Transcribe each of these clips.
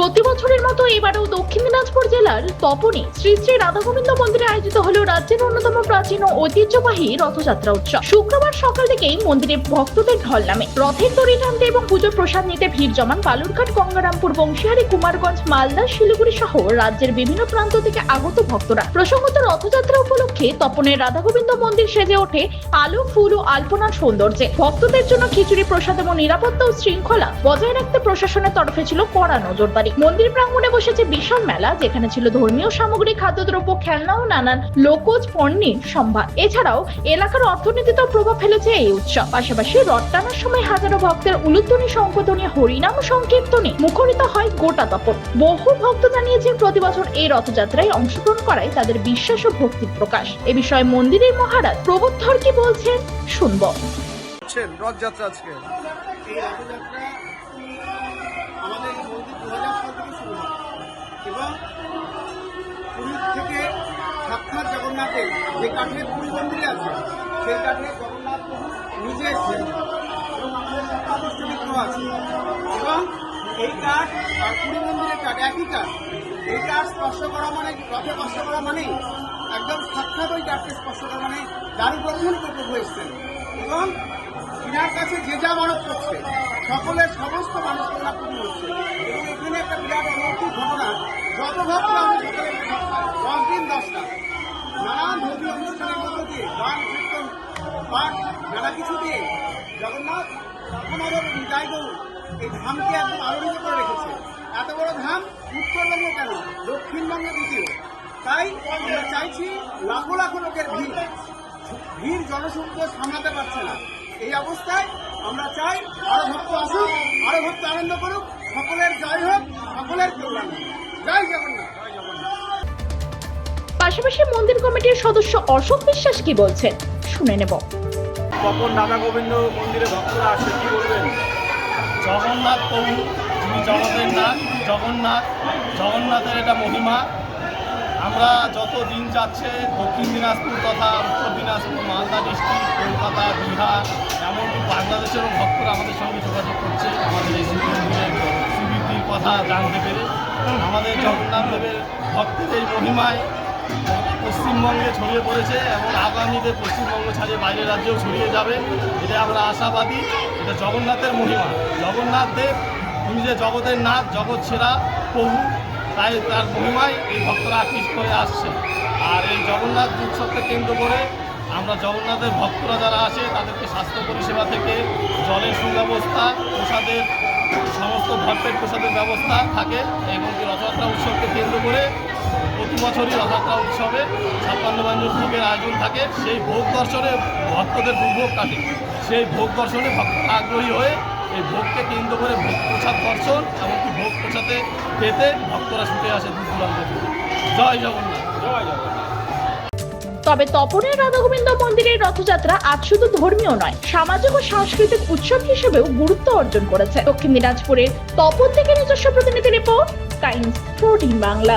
প্রতি বছরের মতো এবারেও দক্ষিণ দিনাজপুর জেলার তপনে শ্রী শ্রী রাধা গোবিন্দ মন্দিরে আয়োজিত হল রাজ্যের অন্যতম প্রাচীন ও ঐতিহ্যবাহী রথযাত্রা উৎসব। শুক্রবার সকাল থেকেই মন্দিরে ভক্তদের ঢল নামে। রথের দড়ি টানতে এবং পুজোর প্রসাদ নিতে ভিড় জমান বালুরঘাট, গঙ্গারামপুর, বংশীহারি, কুমারগঞ্জ, মালদা, শিলিগুড়ি সহ রাজ্যের বিভিন্ন প্রান্ত থেকে আগত ভক্তরা। প্রসঙ্গত রথযাত্রা উপলক্ষে তপনের রাধা গোবিন্দ মন্দির সেজে ওঠে আলো, ফুল ও আলপনার সৌন্দর্যে। ভক্তদের জন্য খিচুড়ি প্রসাদ এবং নিরাপত্তা ও শৃঙ্খলা বজায় রাখতে প্রশাসনের তরফে ছিল কড়া নজরদারি। মন্দির প্রাঙ্গণে বসেছে বিশাল মেলা যেখানে ছিল ধর্মীয় সামগ্রী খাদ্যদ্রব্য খেলনা ও নানান লোকজ পণ্যের সম্ভার। এছাড়াও এলাকার অর্থনীতিতেও প্রভাব ফেলেছে এই উৎসব। পাশাপাশি রথ টানার সময় হাজারো ভক্তের উলুধ্বনি সংকোধনী হরিনাম সংকীর্তনে মুখরিত হয় গোটা তপন। বহু ভক্ত জানিয়েছেন প্রতি বছর এই রথযাত্রায় অংশগ্রহণ করায় তাদের বিশ্বাস ও ভক্তির প্রকাশ। এ বিষয়ে মন্দিরের মহারাজ প্রবোধর কি বলছেন শুনব। রথযাত্রা আজকে। এই রথযাত্রা আমাদের এই মন্দির দু হাজার সাল থেকে শুরু হয় এবং পুরী থেকে সাক্ষাৎ জগন্নাথের যে কাঠের পুরী মন্দিরে আছে, সেই কাঠে জগন্নাথ নিজে এসেছেন। এবং আমাদের আছে। এবং এই কাঠ আর পুরী মন্দিরের কাঠ একই কাঠ। এই কাঠ স্পর্শ করা মানে রথে স্পর্শ করা মানেই একদম সাক্ষাৎ ওই কাঠকে স্পর্শ করা মানে দারু করে প্রভু এসছেন। এবং তিনার কাছে যে যা মানত করছে সকলের সমস্ত মানুষ কল্যাণ হচ্ছে। এবং এখানে একটা বিরাট অলৌকিক ঘটনা যত দশ দিন দশটা নানান ধর্মীয় অনুষ্ঠানের মধ্য দিয়ে গান কীর্তন পাঠ নানা কিছু দিয়ে জগন্নাথ রঘুনাথ নিতাই গৌর এই ধামকে একদম আলোড়িত করে রেখেছে এত বড় ধাম উত্তরবঙ্গ কেন দক্ষিণবঙ্গে দ্বিতীয় তাই আমরা চাইছি লাখো লাখো লোকের ভিড় ভিড় জনসংখ্য সামলাতে পারছে না এই অবস্থায় আমরা চাই, আরও ভক্ত আসুক, আরও ভক্ত আনন্দ করুক, সকলের জয় হোক, সকলের কল্যাণ হোক। পাশাপাশি মন্দির কমিটির সদস্য অশোক বিশ্বাস কি বলছেন? শুনে নেব। তপন রাধা গোবিন্দ মন্দিরে ভক্তরা আসে কি বলবেন? জগন্নাথ প্রভু যিনি জগতের নাথ জগন্নাথ জগন্নাথের এটা মহিমা। আমরা যত দিন যাচ্ছে দক্ষিণ দিনাজপুর তথা উত্তর দিনাজপুর মালদা ডিস্ট্রিক্ট কলকাতা বিহার এমনকি বাংলাদেশেরও ভক্তরা আমাদের সঙ্গে যোগাযোগ করছে। আমাদের এই শিব মন্দিরের সুবৃদ্ধির কথা জানতে পেরে আমাদের জগন্নাথ দেবের ভক্তের এই মহিমায় পশ্চিমবঙ্গে ছড়িয়ে পড়েছে এবং আগামীতে পশ্চিমবঙ্গ ছাড়িয়ে বাইরের রাজ্যেও ছড়িয়ে যাবে। এটা আমরা আশাবাদী, এটা জগন্নাথের মহিমা। জগন্নাথ দেব তিনি যে জগতের নাথ, জগৎ সেরা প্রভু, তাই তার মহিমায় এই ভক্তরা আকৃষ্ট করে আসছে। আর এই জগন্নাথ উৎসবকে কেন্দ্র করে আমরা জগন্নাথের ভক্তরা যারা আছে, তাদেরকে স্বাস্থ্য পরিষেবা থেকে, জলের সুব্যবস্থা, প্রসাদের সমস্ত ভক্তের প্রসাদের ব্যবস্থা থাকে এবং রথযাত্রা উৎসবকে কেন্দ্র করে প্রতি বছরই রথযাত্রা উৎসবে ছাপ্পান্ন ব্যঞ্জন ভোগের আয়োজন থাকে। সেই ভোগ দর্শনে ভক্তদের দুর্ভোগ কাটে। সেই ভোগ দর্শনে আগ্রহী হয়ে এই ভোগকে কেন্দ্র করে ভোগ প্রসাদ দর্শন এমনকি ভোগ প্রসাদে পেতে ভক্তরা ছুটে আসে দূর দূরান্ত। জয় জগন্নাথ। জয় জগন্নাথ। তবে তপনের রাধাগোবিন্দ মন্দিরের রথযাত্রা আজ শুধু ধর্মীয় নয়, সামাজিক ও সাংস্কৃতিক উৎসব হিসেবেও গুরুত্ব অর্জন করেছে। দক্ষিণ দিনাজপুরের তপন থেকে নিজস্ব প্রতিনিধি রিপোর্ট টাইমস ফোরটিন বাংলা।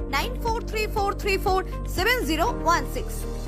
9434347016.